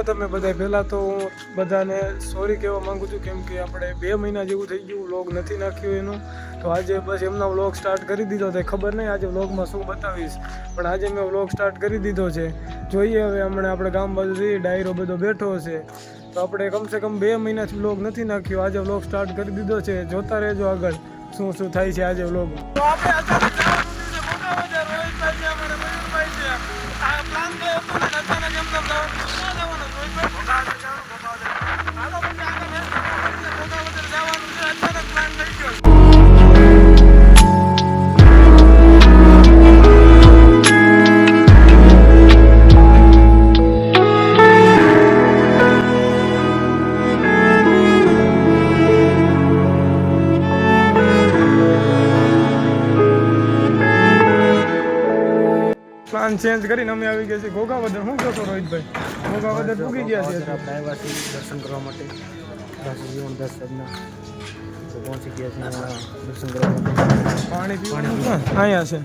છો તમે બધા પહેલાં તો હું બધાને સોરી કહેવા માગું છું, કેમ કે આપણે બે મહિના જેવું થઈ ગયું વ્લોગ નથી નાખ્યું એનું. તો આજે બસ એમના વ્લોગ સ્ટાર્ટ કરી દીધો તે ખબર નહીં આજે વ્લોગમાં શું બતાવીશ. પણ આજે મેં વ્લોગ સ્ટાર્ટ કરી દીધો છે. જોઈએ હવે, હમણાં આપણે ગામ બાજુ જઈએ, ડાયરો બધો બેઠો હશે તો આપણે કમસે કમ બે મહિનાથી વ્લોગ નથી નાખ્યો. આજે વ્લોગ સ્ટાર્ટ કરી દીધો છે. જોતા રહેજો આગળ, શું શું થાય છે આજે વ્લોગ પ્લાન ચેન્જ કરીને અમે આવી ગયા છીએ. ઘોઘાવદર શું કહો છો રોહિતભાઈ ઘોઘાવદર પૂગી ગયા છીએ આપણે આવ્યા છીએ દર્શન કરવા માટે. દસ જીવન દસ સદના તો પહોંચી ગયા છીએ અહીંયા દર્શન કરવા માટે. પાણી પીવાનું ક્યાં? અહીંયા છે.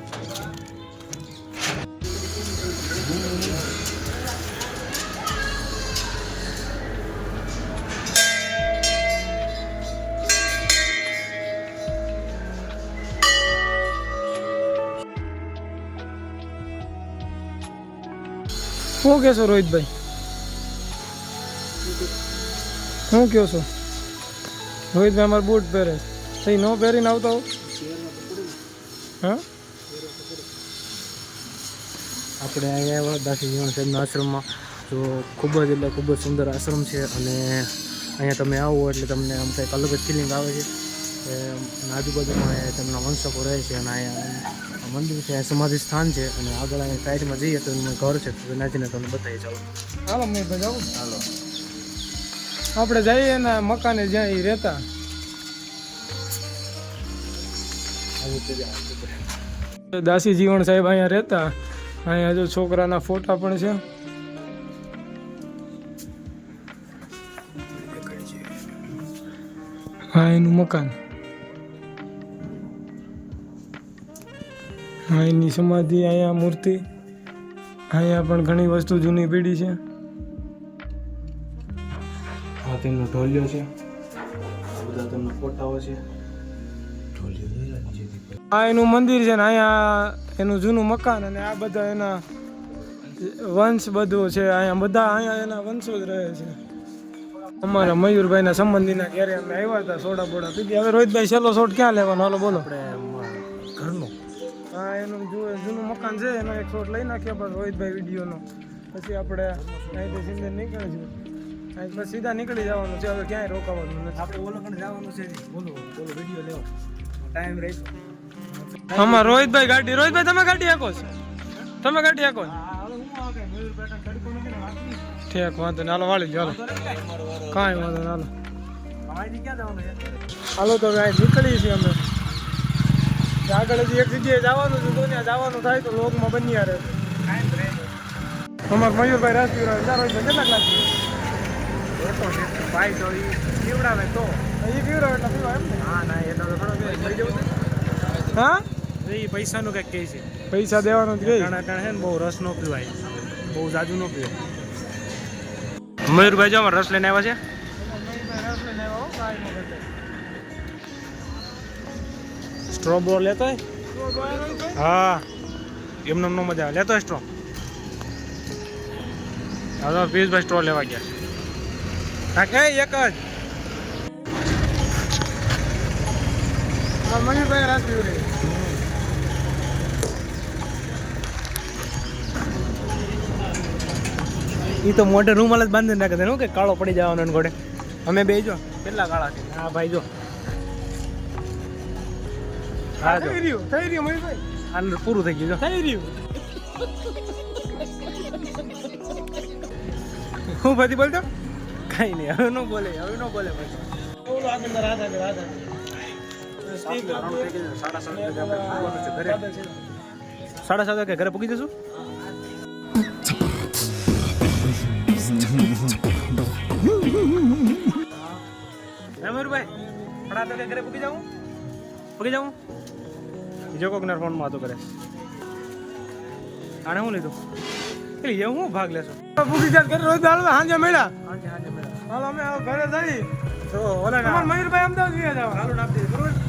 શું કહેશો રોહિતભાઈ? શું કહો છો? રોહિતભાઈ અમારે બૂટ પહેરે. છે એ ન પહેરીને આવતા હો. હા? આપણે અહીંયા આવ્યા દાસી જીવન સાહેબના આશ્રમમાં. તો ખૂબ જ એટલે ખૂબ જ સુંદર આશ્રમ છે અને અહીંયા તમે આવો એટલે તમને આમ કંઈક અલગ જ ફિલિંગ આવે છે. આજુબાજુમાં તેમના વંશકો રહે છે અને અહીંયા મંદિર છે સમાધિ સ્થાન છે અને આગળ અહીંયા સાઈડમાં જઈએ તો એમનું ઘર છે. તો નાચીને તમને બતાવી ચાલો હાલો મેં જાઉં હાલો. આપણે જઈએ એના મકાને જ્યાં એ રહેતા. દાસી જીવણ સાહેબ અહીંયા રહેતા. અહીંયા જો છોકરાના ફોટા પણ છે. હા, એનું મકાન. હા, એની સમાધિ, અહીંયા મૂર્તિ. અહીંયા પણ ઘણી વસ્તુ જૂની પેઢી છે. આ તેમનો ઢોલિયો છે. આ બધા તેમના ફોટાઓ છે. આ એનું મંદિર છે ને અહીંયા એનું જૂનું મકાન અને આ બધા એના વંશ બધું છે. અહીંયા બધા અહીંયા એના વંશો જ રહે છે. અમારા મયુરભાઈના સંબંધીના ઘેરે અમે આવ્યા હતા સોડા બોડા. પીધી હવે રોહિતભાઈ છેલ્લો શોટ ક્યાં લેવાનો? હાલો બોલો. ઘરનો. હા એનું જૂનું મકાન છે. એનો એક શોટ લઈ નાખ્યો પણ રોહિતભાઈ વિડીયોનો. પછી આપણે અહીંથી સિંદર નીકળે અહીં પછી સીધા નીકળી જવાનું છે હવે ક્યાંય રોકાવાનું નથી. આપણે ઓલો પણ જવાનું છે. બોલો બોલો વીડિયો લેવો. ટાઈમ રહેશે આમાં રોહિતભાઈ ગાડી રોહિતભાઈ તમે ગાડી હાકો છો? તમે ગાડી આકો? ઠીક વાંધો નહીં હાલો વાળી ચાલો કાંઈ વાંધો નહીં હાલો. હાલો તો અહીં નીકળીએ છીએ અમે. આગળ હજી એક જગ્યાએ જવાનું છે તો ત્યાં જવાનું થાય તો લોકમાં બન્યા રહે. અમારા મયુરભાઈ રાજપીર ચાલો કેટલા ક્લાસ ભાઈ તો ઈ પીવડાવે તો. એ પીવડાવે એટલે પીવા એમ ને? હા ના એ તો થોડો કે મરી જવું હા? એ પૈસાનું કંઈક કહે છે. પૈસા દેવાનું જ ગઈ ઘણા ટાણા હે ને બહુ રસ નો પીવાય. બહુ જાજુ નો પીવાય. મયુરભાઈ જો રસ લઈને આવ્યા છે. સ્ટ્રો બ્રો લેતો હા. એમને મજા આવે. લેતો સ્ટ્રો હા પીસ ભાઈ સ્ટ્રો લેવા ગયા. હા કે એક જ. મયુરભાઈ રાજપીર એ તો મોઢે રૂમાલ જ બાંધી નાખે શું કે કાળો પડી જવાનો ઘોડે? અમે બે જો. કેટલા કાળા છે? હા ભાઈ જો. થઈ રહ્યું થઈ રહ્યું મયુરભાઈ. આનું પૂરું થઈ ગયું જો. થઈ રહ્યું. હું બધી બોલતો? કઈ નહીં, હવે ન બોલે, હવે ન બોલે ભાઈ સાડા સાત વાગે ઘરે પૂકી જશું? હે મયુરભાઈ, સાડા આઠ ઘરે પૂકી જાઉં? પૂકી જાઉં? બીજો કોકના ફોનમાં હતો કરે. આને શું લીધું? એટલે એ હું ભાગ લેશો? પૂરી જાત કરી રોજ દાળ હાંજે મળ્યા. હાંજે હાંજે મેળા હાલ અમે ઘરે જઈ. તો ઓલા મયુરભાઈ અમદાવાદ ગયા જાવ હાલો નાપ બરોબર?